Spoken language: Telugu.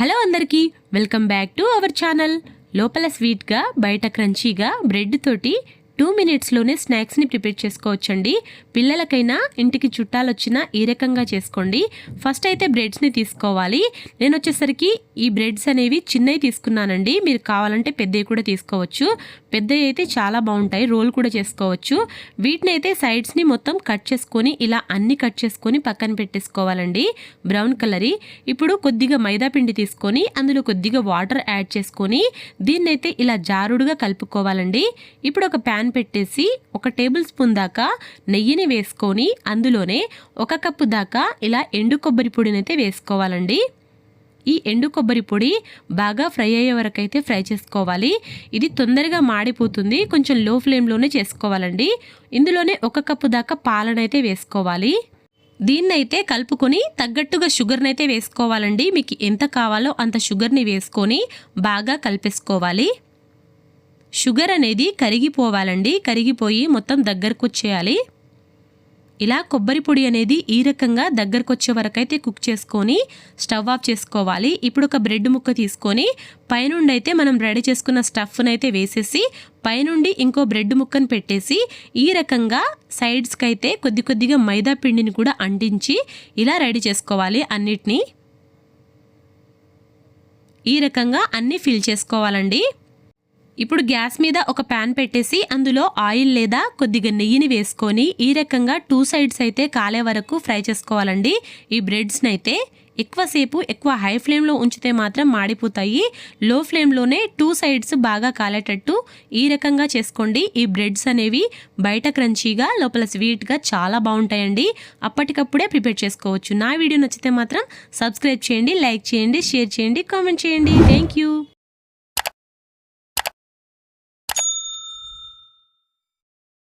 హలో అందరికీ welcome back to our channel. లోపల స్వీట్గా బయట క్రంచీగా బ్రెడ్ తోటి టూ మినిట్స్లోనే స్నాక్స్ని ప్రిపేర్ చేసుకోవచ్చండి. పిల్లలకైనా ఇంటికి చుట్టాలు వచ్చినా ఈ రకంగా చేసుకోండి. ఫస్ట్ అయితే బ్రెడ్స్ని తీసుకోవాలి. నేను వచ్చేసరికి ఈ బ్రెడ్స్ అనేవి చిన్నవి తీసుకున్నానండి. మీరు కావాలంటే పెద్దవి కూడా తీసుకోవచ్చు. పెద్దవి అయితే చాలా బాగుంటాయి. రోల్ కూడా చేసుకోవచ్చు. వీటిని అయితే సైడ్స్ని మొత్తం కట్ చేసుకొని ఇలా అన్ని కట్ చేసుకొని పక్కన పెట్టేసుకోవాలండి. బ్రౌన్ కలరీ. ఇప్పుడు కొద్దిగా మైదా పిండి తీసుకొని అందులో కొద్దిగా వాటర్ యాడ్ చేసుకొని దీన్నైతే ఇలా జారుడుగా కలుపుకోవాలండి. ఇప్పుడు ఒక ప్యాన్ పెట్టేసి ఒక టేబుల్ స్పూన్ దాకా నెయ్యిని వేసుకొని అందులోనే ఒక కప్పు దాకా ఇలా ఎండు కొబ్బరి పొడినైతే వేసుకోవాలండి. ఈ ఎండు కొబ్బరి పొడి బాగా ఫ్రై అయ్యే వరకు అయితే ఫ్రై చేసుకోవాలి. ఇది తొందరగా మాడిపోతుంది. కొంచెం లో ఫ్లేమ్లోనే చేసుకోవాలండి. ఇందులోనే ఒక కప్పు దాకా పాలనైతే వేసుకోవాలి. దీన్నైతే కలుపుకొని తగ్గట్టుగా షుగర్నైతే వేసుకోవాలండి. మీకు ఎంత కావాలో అంత షుగర్ని వేసుకొని బాగా కలిపేసుకోవాలి. షుగర్ అనేది కరిగిపోవాలండి. కరిగిపోయి మొత్తం దగ్గరకు వచ్చేయాలి ఇలా కొబ్బరి పొడి అనేది ఈ రకంగా దగ్గరకు వచ్చే వరకు అయితే కుక్ చేసుకొని స్టవ్ ఆఫ్ చేసుకోవాలి. ఇప్పుడు ఒక బ్రెడ్ ముక్క తీసుకొని పైనుండి అయితే మనం రెడీ చేసుకున్న స్టఫ్ని అయితే వేసేసి పైనుండి ఇంకో బ్రెడ్ ముక్కను పెట్టేసి ఈ రకంగా సైడ్స్కి అయితే కొద్ది కొద్దిగా మైదా పిండిని కూడా అంటించి ఇలా రెడీ చేసుకోవాలి అన్నిటినీ. ఈ రకంగా అన్నీ ఫిల్ చేసుకోవాలండి. ఇప్పుడు గ్యాస్ మీద ఒక ప్యాన్ పెట్టేసి అందులో ఆయిల్ లేదా కొద్దిగా నెయ్యిని వేసుకొని ఈ రకంగా టూ సైడ్స్ అయితే కాలే వరకు ఫ్రై చేసుకోవాలండి. ఈ బ్రెడ్స్ని అయితే ఎక్కువసేపు ఎక్కువ హై ఫ్లేమ్లో ఉంచితే మాత్రం మాడిపోతాయి. లో ఫ్లేమ్లోనే టూ సైడ్స్ బాగా కాలేటట్టు ఈ రకంగా చేసుకోండి. ఈ బ్రెడ్స్ అనేవి బయట క్రంచీగా లోపల స్వీట్గా చాలా బాగుంటాయండి. అప్పటికప్పుడే ప్రిపేర్ చేసుకోవచ్చు. నా వీడియో నచ్చితే మాత్రం సబ్స్క్రైబ్ చేయండి లైక్ చేయండి షేర్ చేయండి కామెంట్ చేయండి. Thank you.